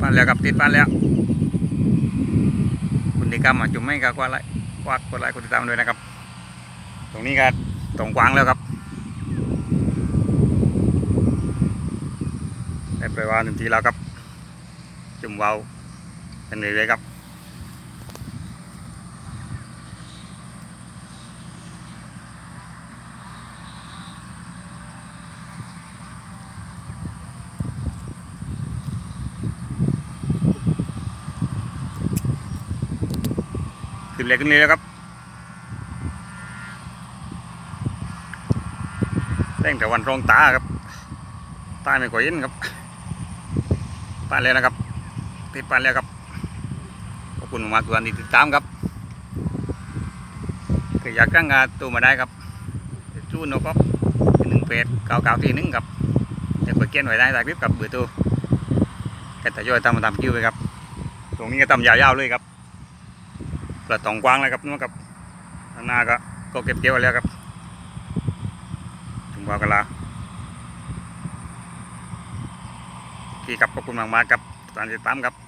ปานแล้วครับติดปานแล้ว คุณติกรรมอะจุ่มไม่กับกว่าไรกว่ากดไลค์กดติดตามด้วยนะครับ ตรงนี้ก็ตรงกวางแล้วครับได้ไปว่าหนึ่งทีแล้วครับ จุ่มเวาเป็นเลยเลยครับ ขึ้นเลยขึ้นเลยแล้วครับแรงแต่วันรองตาครับตาไม่ค่อยเห็นครับปานแล้วนะครับติดปานแล้วครับขอบคุณมากทุกท่านที่ติดตามครับก็อยากจ้างงานตัวมาได้ครับจูนโนก็หนึ่งเพจเก่าๆทีหนึ่งครับเดี๋ยวเปิดเกียนไว้ได้ตามคลิปกับเบอร์ตัวแกแต่ย่อยตามมาตามคิวไปครับ ตรงนี้ก็ตำยาวๆเลยครับ ปลตองกว้างเลยครับนู่นครับข้างหน้าก็ก็เก็บเกี่ยวแล้วครับถึงวากะลาที่กับขอบคุณมากๆครับตามติดตามครับ